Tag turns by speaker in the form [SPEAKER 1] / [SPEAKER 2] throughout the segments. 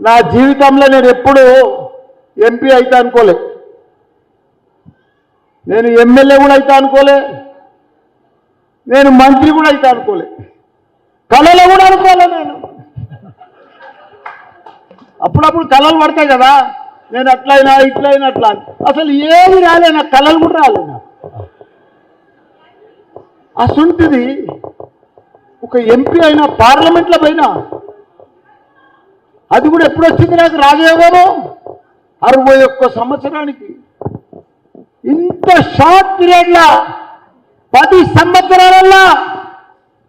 [SPEAKER 1] నా జీవితంలో నేను ఎప్పుడు ఎంపీ అయితే అనుకోలే. నేను ఎమ్మెల్యే కూడా అయితే అనుకోలే. నేను మంత్రి కూడా అయితే అనుకోలే. కళలో కూడా అనుకోలే నేను. అప్పుడప్పుడు కళలు పడతాయి కదా. నేను అట్లయినా ఇట్లయినా అట్లా అని. అసలు ఏమి రాలే నా కళలు కూడా రాలే నాకు. అసంటిది ఒక ఎంపీ అయినా పార్లమెంట్లో పైన అది కూడా ఎప్పుడు వచ్చింది నాకు రాజయోగము? అరవై ఒక్క సంవత్సరానికి. ఇంత షార్ట్ పీరియడ్లా పది సంవత్సరాలల్లా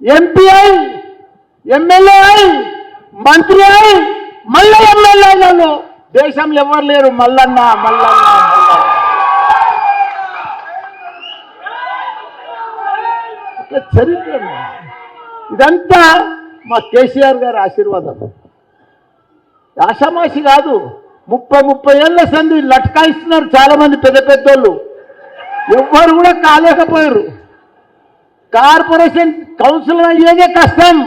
[SPEAKER 1] ఎంపీ అయి ఎమ్మెల్యే అయి మంత్రి అయి మళ్ళీ ఎమ్మెల్యే అయినాను. దేశంలో ఎవరు లేరు. మల్లన్న మల్లన్న చరిత్ర. ఇదంతా మా కేసీఆర్ గారి ఆశీర్వాదం. ఆషామాషి కాదు. ముప్పై ముప్పై ఏళ్ళ సంది లట్కాయిస్తున్నారు చాలామంది పెద్ద పెద్దోళ్ళు. ఎవ్వరు కూడా కాలేకపోయారు. కార్పొరేషన్ కౌన్సిలర్ అయ్యేదే కష్టం.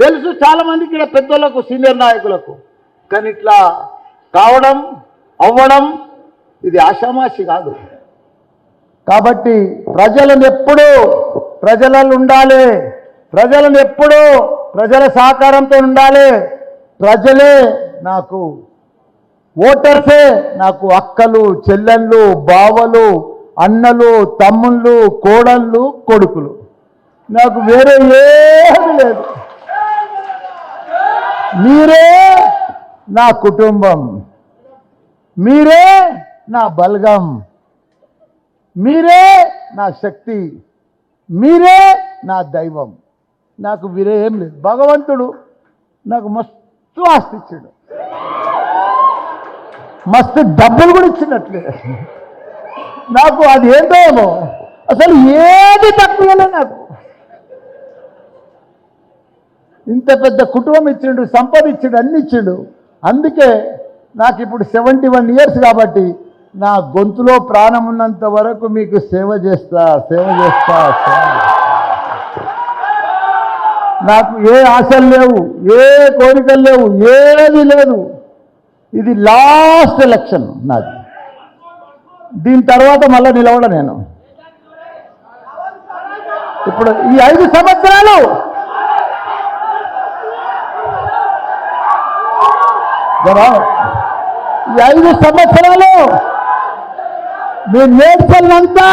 [SPEAKER 1] తెలుసు చాలామంది ఇక్కడ పెద్దోళ్ళకు సీనియర్ నాయకులకు. కానీ ఇట్లా కావడం అవ్వడం ఇది ఆషామాషి కాదు. కాబట్టి ప్రజలను ఎప్పుడూ ప్రజలలో ఉండాలి. ప్రజలను ఎప్పుడూ ప్రజల సహకారంతో ఉండాలి. ప్రజలే నాకు ఓటర్సే నాకు అక్కలు చెల్లెళ్ళు బావలు అన్నలు తమ్ముళ్ళు కోడళ్ళు కొడుకులు. నాకు వేరే ఏమి లేదు. మీరే నా కుటుంబం. మీరే నా బలగం. మీరే నా శక్తి. మీరే నా దైవం. నాకు వీరే ఏం లేదు. భగవంతుడు నాకు మస్తు ఆస్తి ఇచ్చాడు మస్తు డబ్బులు కూడా ఇచ్చినట్లే. నాకు అది ఏంటో అసలు ఏది తక్కువలే నాకు. ఇంత పెద్ద కుటుంబం ఇచ్చిండు సంపద ఇచ్చిండు అన్ని ఇచ్చిండు. అందుకే నాకు ఇప్పుడు సెవెంటీ వన్ ఇయర్స్ కాబట్టి నా గొంతులో ప్రాణం ఉన్నంత వరకు మీకు సేవ చేస్తా సేవ చేస్తా సేవ చేస్తా. నాకు ఏ ఆశలు లేవు ఏ కోరికలు లేవు ఏది లేదు. ఇది లాస్ట్ ఎలక్షన్ నాది. దీని తర్వాత మళ్ళీ నిలవడం నేను. ఇప్పుడు ఈ ఐదు సంవత్సరాలు ఈ ఐదు సంవత్సరాలు మీరు నేర్పల్లంతా